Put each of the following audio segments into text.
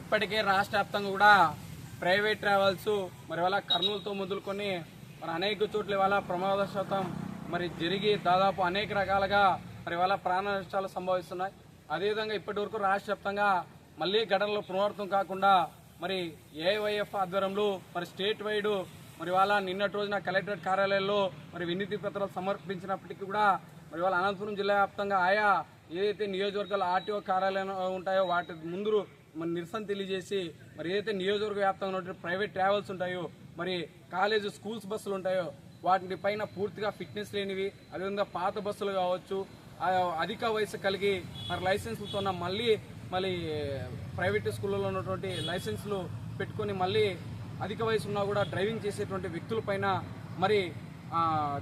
ఇప్పటికే రాష్ట్ర వ్యాప్తంగా కూడా ప్రైవేట్ ట్రావెల్స్ మరి వాళ్ళ కర్నూలుతో మొదలుకొని మరి అనేక చోట్ల ఇవాళ ప్రమాదశాతం మరి జరిగి దాదాపు అనేక రకాలుగా మరి ఇవాళ ప్రాణ నష్టాలు సంభవిస్తున్నాయి. అదేవిధంగా ఇప్పటి వరకు రాష్ట్ర వ్యాప్తంగా మళ్ళీ ఘటనలు పునరావృతం కాకుండా మరి ఏవైఎఫ్ ఆధ్వర్యంలో మరి స్టేట్ వైడ్ మరి వాళ్ళ నిన్నటి రోజున కలెక్టరేట్ కార్యాలయంలో మరి వినతి పత్రాలు సమర్పించినప్పటికీ కూడా మరి వాళ్ళ అనంతపురం జిల్లా వ్యాప్తంగా ఆయా ఏదైతే నియోజకవర్గాల ఆర్టీఓ కార్యాలయం ఉంటాయో వాటి ముందు మరి నిరసన తెలియజేసి మరి ఏదైతే నియోజకవర్గ వ్యాప్తంగా ఉన్నటువంటి ప్రైవేట్ ట్రావెల్స్ ఉంటాయో మరి కాలేజ్ స్కూల్స్ బస్సులు ఉంటాయో వాటి పైన పూర్తిగా ఫిట్నెస్ లేనివి అదేవిధంగా పాత బస్సులు కావచ్చు అధిక వయసు కలిగి మరి లైసెన్స్లతో ఉన్న మళ్ళీ మళ్ళీ ప్రైవేట్ స్కూళ్ళలో ఉన్నటువంటి లైసెన్స్లు పెట్టుకొని మళ్ళీ అధిక వయసు ఉన్నా కూడా డ్రైవింగ్ చేసేటువంటి వ్యక్తులపైన మరి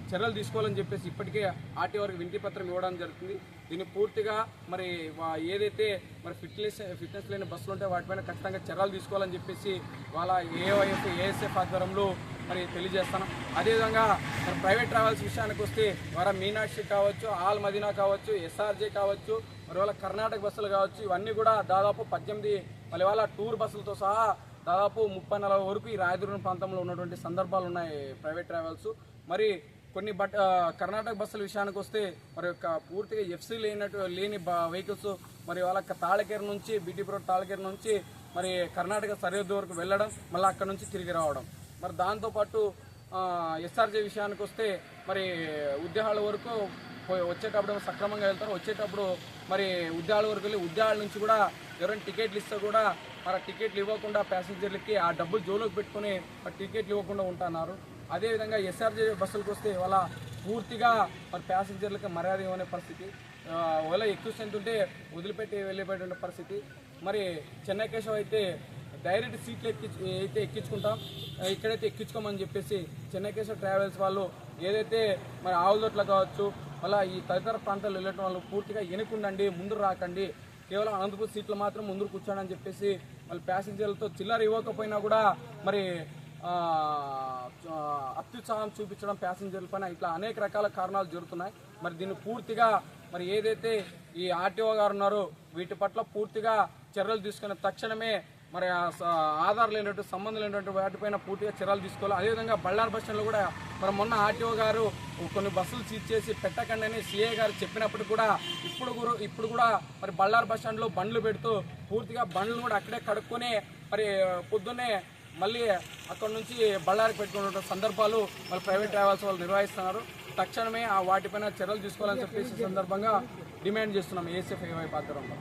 చర్యలు తీసుకోవాలని చెప్పేసి ఇప్పటికే ఆర్టీ వారికి వినతి పత్రం ఇవ్వడం జరుగుతుంది. దీన్ని పూర్తిగా మరి వా- ఏదైతే మరి ఫిట్నెస్ ఫిట్నెస్ లేని బస్సులు ఉంటే వాటిపైన ఖచ్చితంగా చర్యలు తీసుకోవాలని చెప్పేసి వాళ్ళ ఏవైఎఫ్ ఏఎస్ఎఫ్ ఆధ్వర్యంలో మరి తెలియజేస్తాను. అదేవిధంగా మరి ప్రైవేట్ ట్రావెల్స్ విషయానికి వస్తే వారా మీనాక్షి కావచ్చు ఆల్ మదీనా కావచ్చు ఎస్ఆర్జే కావచ్చు మరి వాళ్ళ కర్ణాటక బస్సులు కావచ్చు ఇవన్నీ కూడా దాదాపు పద్దెనిమిది మళ్ళీ వాళ్ళ టూర్ బస్సులతో సహా దాదాపు ముప్పై నలభై వరకు ఈ రాయదుర్గం ప్రాంతంలో ఉన్నటువంటి సందర్భాలు ఉన్నాయి ప్రైవేట్ ట్రావెల్స్ మరి కొన్ని బట్ కర్ణాటక బస్సుల విషయానికి వస్తే మరి పూర్తిగా ఎఫ్సీ లేనట్టు లేని వెహికల్స్ మరి వాళ్ళ తాళకేరు నుంచి బీటీపురం తాళకేరు నుంచి మరి కర్ణాటక సరిహద్దు వరకు వెళ్ళడం మళ్ళీ అక్కడ నుంచి తిరిగి రావడం. మరి దాంతోపాటు ఎస్ఆర్జే విషయానికి వస్తే మరి ఉద్యోగాల వరకు వచ్చేటప్పుడు సక్రమంగా వెళ్తారు. వచ్చేటప్పుడు మరి ఉద్యాల వరకు వెళ్ళి ఉద్యాల నుంచి కూడా ఎవరైనా టికెట్లు ఇస్తే కూడా మరి టికెట్లు ఇవ్వకుండా ప్యాసింజర్లకి ఆ డబ్బులు జోలోకి పెట్టుకుని మరి టికెట్లు ఇవ్వకుండా ఉంటున్నారు. అదేవిధంగా ఎస్ఆర్జే బస్సులకు వస్తే వాళ్ళ పూర్తిగా మరి ప్యాసింజర్లకి మర్యాద ఇవ్వనే పరిస్థితి. ఒకవేళ ఎక్కువ స్ట్రెంత్ ఉంటే వదిలిపెట్టి వెళ్ళిపోయేటువంటి పరిస్థితి. మరి చెన్నై కేశవ్ అయితే డైరెక్ట్ సీట్లు ఎక్కి అయితే ఎక్కించుకుంటాం. ఇక్కడైతే ఎక్కించుకోమని చెప్పేసి చెన్నై కేశవ్ ట్రావెల్స్ వాళ్ళు ఏదైతే మరి ఆవులదొట్ల కావచ్చు మళ్ళీ ఈ తదితర ప్రాంతాలు వెళ్ళటం వాళ్ళు పూర్తిగా ఎనుకుండండి ముందు రాకండి. కేవలం అనంతపూర్ సీట్లు మాత్రం ముందు కూర్చోండి అని చెప్పేసి మళ్ళీ ప్యాసింజర్లతో చిల్లర ఇవ్వకపోయినా కూడా మరి అత్యుత్సాహం చూపించడం ప్యాసింజర్ల పైన ఇట్లా అనేక రకాల కారణాలు జరుగుతున్నాయి. మరి దీన్ని పూర్తిగా మరి ఏదైతే ఈ ఆర్టీఓ గారు ఉన్నారో వీటి పట్ల పూర్తిగా చర్యలు తీసుకున్న తక్షణమే మరి ఆధార్ లేనట్టు సంబంధం లేనటువంటి వాటిపైన పూర్తిగా చర్యలు తీసుకోవాలి. అదేవిధంగా బళ్ళారి బస్ స్టాండ్లో కూడా మరి మొన్న ఆర్టీఓ గారు కొన్ని బస్సులు సీజ్ చేసి పెట్టకండి అని సీఏ గారు చెప్పినప్పుడు కూడా ఇప్పుడు ఇప్పుడు కూడా మరి బళ్ళారి బస్ స్టాండ్లో బండ్లు పెడుతూ పూర్తిగా బండ్లు కూడా అక్కడే కడుక్కొని మరి పొద్దున్నే మళ్ళీ అక్కడ నుంచి బళ్ళారికి పెట్టుకున్న సందర్భాలు మళ్ళీ ప్రైవేట్ ట్రావెల్స్ వాళ్ళు నిర్వహిస్తున్నారు. తక్షణమే ఆ వాటిపైన చర్యలు తీసుకోవాలని చెప్పేసి సందర్భంగా డిమాండ్ చేస్తున్నాం. ఏసీఎఫ్ వైపు ఆధ్వర్యంలో